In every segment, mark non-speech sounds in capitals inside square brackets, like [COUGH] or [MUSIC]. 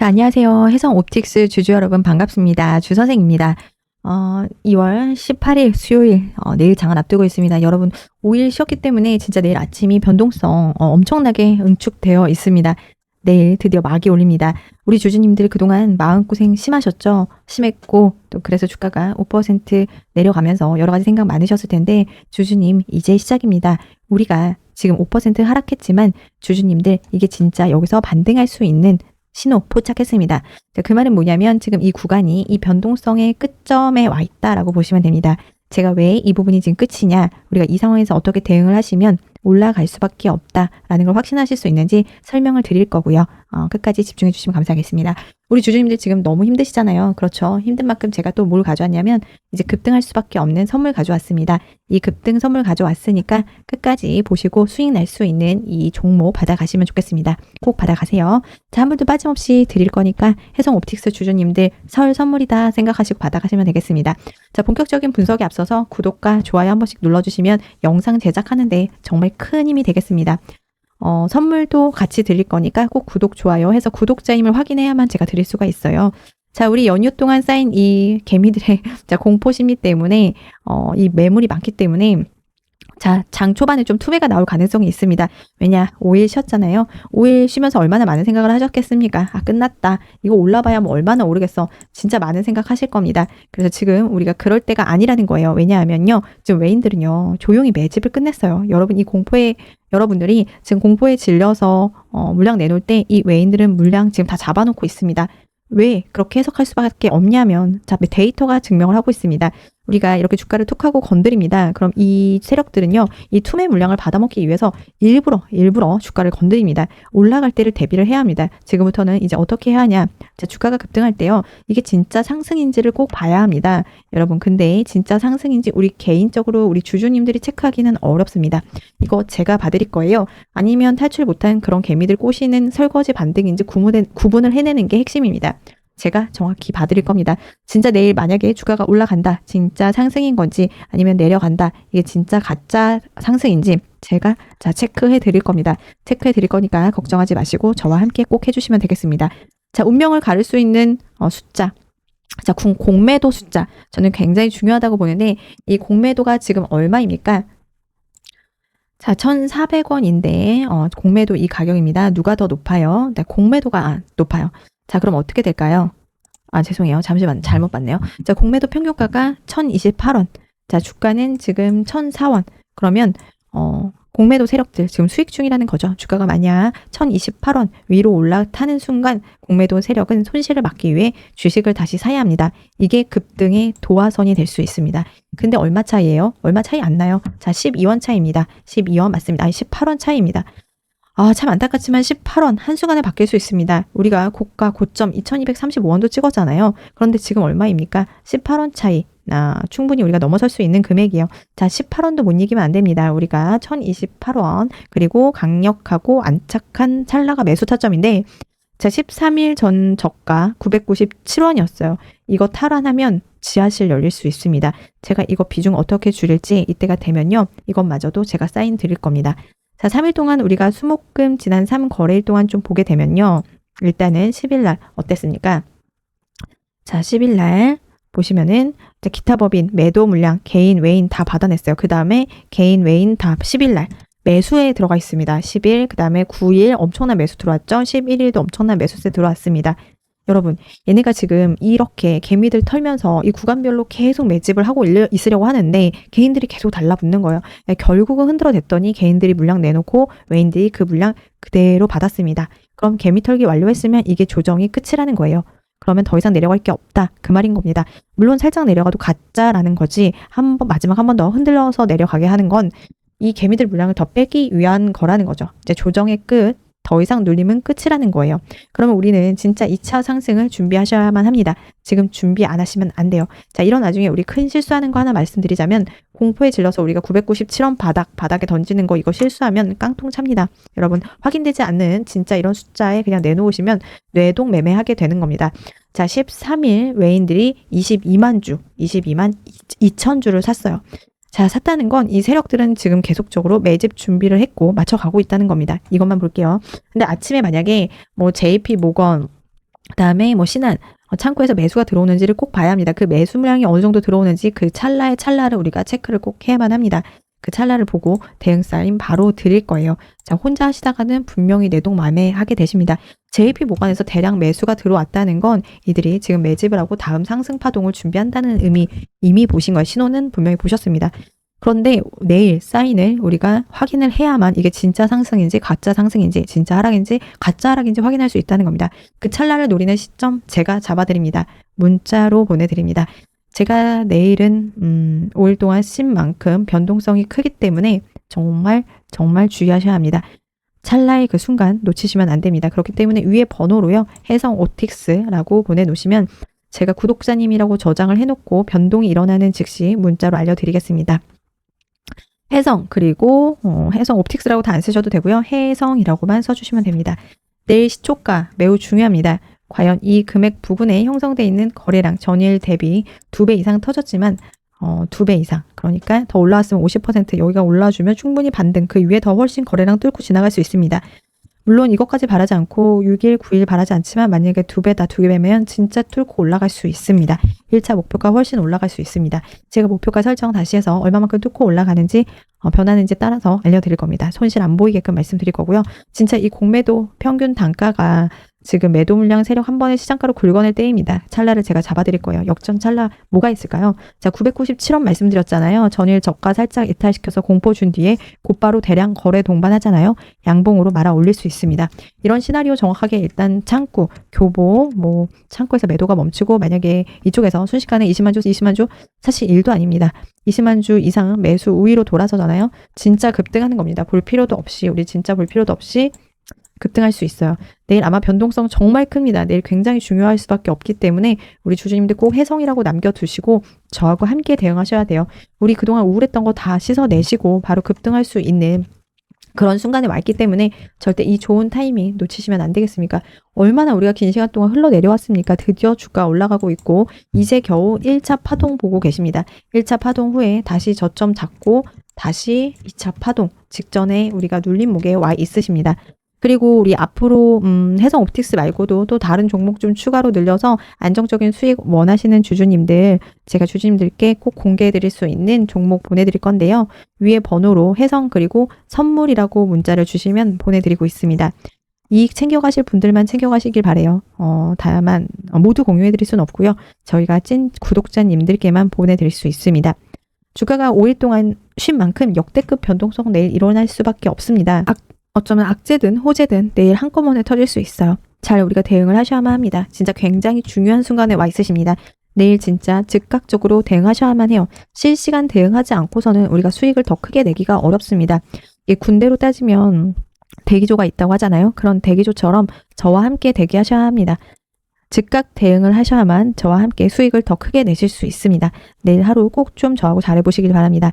네, 안녕하세요. 해성 옵틱스 주주 여러분 반갑습니다. 주 선생입니다. 어, 2월 18일 수요일 어, 내일 장을 앞두고 있습니다. 여러분 5일 쉬었기 때문에 진짜 내일 아침이 변동성 어, 엄청나게 응축되어 있습니다. 내일 드디어 막이 올립니다. 우리 주주님들 그동안 마음고생 심하셨죠? 심했고 또 그래서 주가가 5% 내려가면서 여러 가지 생각 많으셨을 텐데 주주님 이제 시작입니다. 우리가 지금 5% 하락했지만 주주님들 이게 진짜 여기서 반등할 수 있는 신호 포착했습니다. 자, 그 말은 뭐냐면 지금 이 구간이 이 변동성의 끝점에 와 있다라고 보시면 됩니다. 제가 왜 이 부분이 지금 끝이냐, 우리가 이 상황에서 어떻게 대응을 하시면 올라갈 수밖에 없다라는 걸 확신하실 수 있는지 설명을 드릴 거고요. 어, 끝까지 집중해 주시면 감사하겠습니다. 우리 주주님들 지금 너무 힘드시잖아요. 그렇죠. 힘든 만큼 제가 또 뭘 가져왔냐면 이제 급등할 수밖에 없는 선물 가져왔습니다. 이 급등 선물 가져왔으니까 끝까지 보시고 수익 날 수 있는 이 종목 받아가시면 좋겠습니다. 꼭 받아가세요. 자, 한 분도 빠짐없이 드릴 거니까 해성 옵틱스 주주님들 설 선물이다 생각하시고 받아가시면 되겠습니다. 자, 본격적인 분석에 앞서서 구독과 좋아요 한 번씩 눌러주시면 영상 제작하는데 정말 큰 힘이 되겠습니다. 어, 선물도 같이 드릴 거니까 꼭 구독, 좋아요 해서 구독자임을 확인해야만 제가 드릴 수가 있어요. 자, 우리 연휴 동안 쌓인 이 개미들의 [LAUGHS] 자, 공포 심리 때문에, 어, 이 매물이 많기 때문에, 자, 장 초반에 좀 투매가 나올 가능성이 있습니다. 왜냐, 5일 쉬었잖아요. 5일 쉬면서 얼마나 많은 생각을 하셨겠습니까? 아, 끝났다. 이거 올라봐야 뭐 얼마나 오르겠어. 진짜 많은 생각 하실 겁니다. 그래서 지금 우리가 그럴 때가 아니라는 거예요. 왜냐하면요. 지금 외인들은요, 조용히 매집을 끝냈어요. 여러분, 이 공포에, 여러분들이 지금 공포에 질려서, 어, 물량 내놓을 때 이 외인들은 물량 지금 다 잡아놓고 있습니다. 왜 그렇게 해석할 수밖에 없냐면, 자, 데이터가 증명을 하고 있습니다. 우리가 이렇게 주가를 툭 하고 건드립니다. 그럼 이 세력들은요, 이 투매 물량을 받아먹기 위해서 일부러, 일부러 주가를 건드립니다. 올라갈 때를 대비를 해야 합니다. 지금부터는 이제 어떻게 해야 하냐. 자, 주가가 급등할 때요, 이게 진짜 상승인지를 꼭 봐야 합니다. 여러분, 근데 진짜 상승인지 우리 개인적으로 우리 주주님들이 체크하기는 어렵습니다. 이거 제가 봐드릴 거예요. 아니면 탈출 못한 그런 개미들 꼬시는 설거지 반등인지 구분을 해내는 게 핵심입니다. 제가 정확히 봐드릴 겁니다. 진짜 내일 만약에 주가가 올라간다, 진짜 상승인 건지 아니면 내려간다, 이게 진짜 가짜 상승인지 제가 자 체크해 드릴 겁니다. 체크해 드릴 거니까 걱정하지 마시고 저와 함께 꼭 해주시면 되겠습니다. 자 운명을 가를 수 있는 어, 숫자. 자, 공매도 숫자. 저는 굉장히 중요하다고 보는데, 이 공매도가 지금 얼마입니까? 자, 1,400원인데, 어, 공매도 이 가격입니다. 누가 더 높아요? 네, 공매도가 아, 높아요. 자, 그럼 어떻게 될까요? 아, 죄송해요. 잠시만 잘못 봤네요. 자, 공매도 평균가가 1,028원. 자, 주가는 지금 1,004원. 그러면 어, 공매도 세력들 지금 수익 중이라는 거죠. 주가가 만약 1,028원 위로 올라타는 순간 공매도 세력은 손실을 막기 위해 주식을 다시 사야 합니다. 이게 급등의 도화선이 될 수 있습니다. 근데 얼마 차이예요? 얼마 차이 안 나요? 자, 12원 차이입니다. 12원 맞습니다. 아니, 18원 차이입니다. 아, 참 안타깝지만 18원 한순간에 바뀔 수 있습니다. 우리가 고가 고점 2235원도 찍었잖아요. 그런데 지금 얼마입니까? 18원 차이. 아, 충분히 우리가 넘어설 수 있는 금액이에요. 자, 18원도 못 이기면 안 됩니다. 우리가 1028원, 그리고 강력하고 안착한 찰나가 매수 타점인데, 자, 13일 전 저가 997원이었어요. 이거 탈환하면 지하실 열릴 수 있습니다. 제가 이거 비중 어떻게 줄일지 이때가 되면요. 이것마저도 제가 사인 드릴 겁니다. 자, 3일 동안 우리가 수목금 지난 3거래일 동안 좀 보게 되면요. 일단은 10일 날 어땠습니까? 자, 10일 날 보시면은 기타 법인 매도 물량 개인 외인 다 받아냈어요. 그 다음에 개인 외인 다 10일 날 매수에 들어가 있습니다. 10일, 그 다음에 9일 엄청난 매수 들어왔죠. 11일도 엄청난 매수세 들어왔습니다. 여러분, 얘네가 지금 이렇게 개미들 털면서 이 구간별로 계속 매집을 하고 있으려고 하는데 개인들이 계속 달라붙는 거예요. 예, 결국은 흔들어댔더니 개인들이 물량 내놓고 외인들이 그 물량 그대로 받았습니다. 그럼 개미 털기 완료했으면 이게 조정이 끝이라는 거예요. 그러면 더 이상 내려갈 게 없다. 그 말인 겁니다. 물론 살짝 내려가도 가짜라는 거지. 한 번, 마지막 한 번 더 흔들려서 내려가게 하는 건 이 개미들 물량을 더 빼기 위한 거라는 거죠. 이제 조정의 끝, 더 이상 눌림은 끝이라는 거예요. 그러면 우리는 진짜 2차 상승을 준비하셔야만 합니다. 지금 준비 안 하시면 안 돼요. 자, 이런 나중에 우리 큰 실수하는 거 하나 말씀드리자면 공포에 질러서 우리가 997원 바닥, 바닥에 던지는 거 이거 실수하면 깡통 찹니다. 여러분, 확인되지 않는 진짜 이런 숫자에 그냥 내놓으시면 뇌동 매매하게 되는 겁니다. 자, 13일 외인들이 22만 주, 22만 2천 주를 샀어요. 자, 샀다는 건 이 세력들은 지금 계속적으로 매집 준비를 했고 맞춰가고 있다는 겁니다. 이것만 볼게요. 근데 아침에 만약에 뭐 JP 모건 그다음에 뭐 신한 어, 창고에서 매수가 들어오는지를 꼭 봐야 합니다. 그 매수 물량이 어느 정도 들어오는지 그 찰나의 찰나를 우리가 체크를 꼭 해야만 합니다. 그 찰나를 보고 대응 사인 바로 드릴 거예요. 자, 혼자 하시다가는 분명히 내동 맘에 하게 되십니다. JP 보관에서 대량 매수가 들어왔다는 건 이들이 지금 매집을 하고 다음 상승 파동을 준비한다는 의미 이미 보신 거예요. 신호는 분명히 보셨습니다. 그런데 내일 사인을 우리가 확인을 해야만 이게 진짜 상승인지 가짜 상승인지 진짜 하락인지 가짜 하락인지 확인할 수 있다는 겁니다. 그 찰나를 노리는 시점 제가 잡아드립니다. 문자로 보내드립니다. 제가 내일은 음, 5일 동안 신 만큼 변동성이 크기 때문에 정말 정말 주의하셔야 합니다. 찰나의 그 순간 놓치시면 안 됩니다. 그렇기 때문에 위에 번호로요. 해성 오틱스라고 보내놓으시면 제가 구독자님이라고 저장을 해놓고 변동이 일어나는 즉시 문자로 알려드리겠습니다. 해성 그리고 어, 해성 옵틱스라고 다 안 쓰셔도 되고요. 해성이라고만 써주시면 됩니다. 내일 시초가 매우 중요합니다. 과연 이 금액 부근에 형성돼 있는 거래량 전일 대비 두 배 이상 터졌지만 어, 두 배 이상 그러니까 더 올라왔으면 50% 여기가 올라주면 충분히 반등 그 위에 더 훨씬 거래량 뚫고 지나갈 수 있습니다. 물론 이것까지 바라지 않고 6일, 9일 바라지 않지만 만약에 두 배다 두 배면 진짜 뚫고 올라갈 수 있습니다. 1차 목표가 훨씬 올라갈 수 있습니다. 제가 목표가 설정 다시 해서 얼마만큼 뚫고 올라가는지 어, 변하는지 따라서 알려드릴 겁니다. 손실 안 보이게끔 말씀드릴 거고요. 진짜 이 공매도 평균 단가가 지금 매도 물량 세력 한 번에 시장가로 긁어낼 때입니다. 찰나를 제가 잡아드릴 거예요. 역전 찰나 뭐가 있을까요? 자, 997원 말씀드렸잖아요. 전일 저가 살짝 이탈시켜서 공포 준 뒤에 곧바로 대량 거래 동반하잖아요. 양봉으로 말아 올릴 수 있습니다. 이런 시나리오 정확하게 일단 창구, 교보, 뭐 창구에서 매도가 멈추고 만약에 이쪽에서 순식간에 20만 주, 20만 주 사실 1도 아닙니다. 20만 주 이상 매수 우위로 돌아서잖아요. 진짜 급등하는 겁니다. 볼 필요도 없이 우리 진짜 볼 필요도 없이 급등할 수 있어요. 내일 아마 변동성 정말 큽니다. 내일 굉장히 중요할 수밖에 없기 때문에 우리 주주님들 꼭 해성이라고 남겨두시고 저하고 함께 대응하셔야 돼요. 우리 그동안 우울했던 거 다 씻어내시고 바로 급등할 수 있는 그런 순간에 와 있기 때문에 절대 이 좋은 타이밍 놓치시면 안 되겠습니까? 얼마나 우리가 긴 시간 동안 흘러내려왔습니까? 드디어 주가 올라가고 있고 이제 겨우 1차 파동 보고 계십니다. 1차 파동 후에 다시 저점 잡고 다시 2차 파동 직전에 우리가 눌린 목에 와 있으십니다. 그리고 우리 앞으로 음, 해성 옵틱스 말고도 또 다른 종목 좀 추가로 늘려서 안정적인 수익 원하시는 주주님들 제가 주주님들께 꼭 공개해 드릴 수 있는 종목 보내 드릴 건데요. 위에 번호로 해성 그리고 선물이라고 문자를 주시면 보내 드리고 있습니다. 이익 챙겨가실 분들만 챙겨가시길 바래요. 어, 다만 어, 모두 공유해드릴 수는 없고요. 저희가 찐 구독자님들께만 보내드릴 수 있습니다. 주가가 5일 동안 쉰 만큼 역대급 변동성 내일 일어날 수밖에 없습니다. 악, 어쩌면 악재든 호재든 내일 한꺼번에 터질 수 있어요. 잘 우리가 대응을 하셔야만 합니다. 진짜 굉장히 중요한 순간에 와 있으십니다. 내일 진짜 즉각적으로 대응하셔야만 해요. 실시간 대응하지 않고서는 우리가 수익을 더 크게 내기가 어렵습니다. 이 군대로 따지면 대기조가 있다고 하잖아요. 그런 대기조처럼 저와 함께 대기하셔야 합니다. 즉각 대응을 하셔야만 저와 함께 수익을 더 크게 내실 수 있습니다. 내일 하루 꼭 좀 저하고 잘해보시길 바랍니다.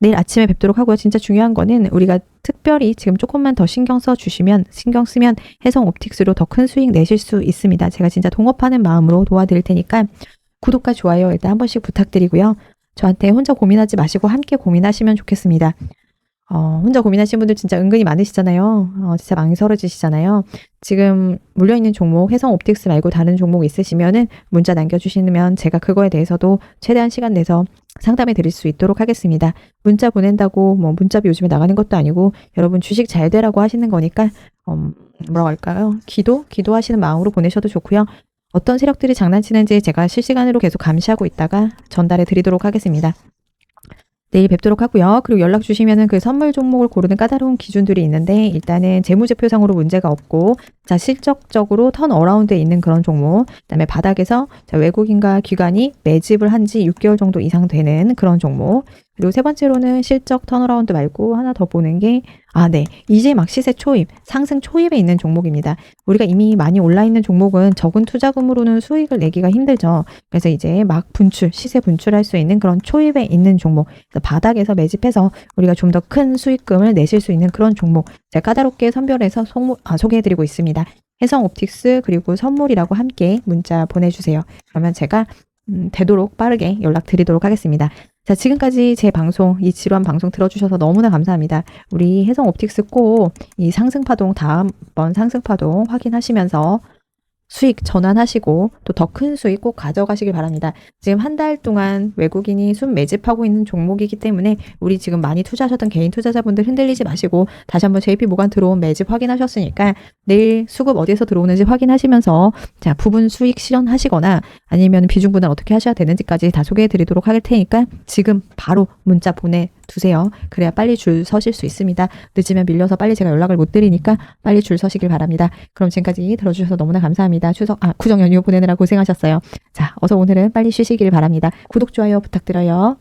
내일 아침에 뵙도록 하고요. 진짜 중요한 거는 우리가 특별히 지금 조금만 더 신경 써 주시면 신경 쓰면 해성 옵틱스로 더 큰 수익 내실 수 있습니다. 제가 진짜 동업하는 마음으로 도와드릴 테니까 구독과 좋아요 일단 한 번씩 부탁드리고요. 저한테 혼자 고민하지 마시고 함께 고민하시면 좋겠습니다. 어, 혼자 고민하시는 분들 진짜 은근히 많으시잖아요. 어, 진짜 망설여지시잖아요. 지금 물려있는 종목, 해성 옵틱스 말고 다른 종목 있으시면은 문자 남겨주시면 제가 그거에 대해서도 최대한 시간 내서 상담해 드릴 수 있도록 하겠습니다. 문자 보낸다고 뭐 문자비 요즘에 나가는 것도 아니고 여러분 주식 잘 되라고 하시는 거니까, 음, 뭐라고 할까요? 기도? 기도하시는 마음으로 보내셔도 좋고요. 어떤 세력들이 장난치는지 제가 실시간으로 계속 감시하고 있다가 전달해 드리도록 하겠습니다. 내일 뵙도록 하고요. 그리고 연락 주시면은 그 선물 종목을 고르는 까다로운 기준들이 있는데 일단은 재무제표상으로 문제가 없고 자 실적적으로 턴 어라운드에 있는 그런 종목 그다음에 바닥에서 자, 외국인과 기관이 매집을 한 지 6개월 정도 이상 되는 그런 종목 그리고 세 번째로는 실적 턴어라운드 말고 하나 더 보는 게, 아, 네. 이제 막 시세 초입, 상승 초입에 있는 종목입니다. 우리가 이미 많이 올라 있는 종목은 적은 투자금으로는 수익을 내기가 힘들죠. 그래서 이제 막 분출, 시세 분출할 수 있는 그런 초입에 있는 종목, 바닥에서 매집해서 우리가 좀 더 큰 수익금을 내실 수 있는 그런 종목, 제가 까다롭게 선별해서 소, 아, 소개해드리고 있습니다. 해성 옵틱스 그리고 선물이라고 함께 문자 보내주세요. 그러면 제가 음, 되도록 빠르게 연락드리도록 하겠습니다. 자, 지금까지 제 방송, 이 지루한 방송 들어주셔서 너무나 감사합니다. 우리 해성 옵틱스 꼭 이 상승파동, 다음번 상승파동 확인하시면서 수익 전환하시고 또 더 큰 수익 꼭 가져가시길 바랍니다. 지금 한 달 동안 외국인이 순 매집하고 있는 종목이기 때문에 우리 지금 많이 투자하셨던 개인 투자자분들 흔들리지 마시고 다시 한번 JP 모간 들어온 매집 확인하셨으니까 내일 수급 어디에서 들어오는지 확인하시면서 자 부분 수익 실현하시거나 아니면 비중 분할 어떻게 하셔야 되는지까지 다 소개해 드리도록 할 테니까 지금 바로 문자 보내 두세요. 그래야 빨리 줄 서실 수 있습니다. 늦으면 밀려서 빨리 제가 연락을 못 드리니까 빨리 줄 서시길 바랍니다. 그럼 지금까지 들어주셔서 너무나 감사합니다. 추석 아 구정 연휴 보내느라 고생하셨어요. 자 어서 오늘은 빨리 쉬시길 바랍니다. 구독 좋아요 부탁드려요.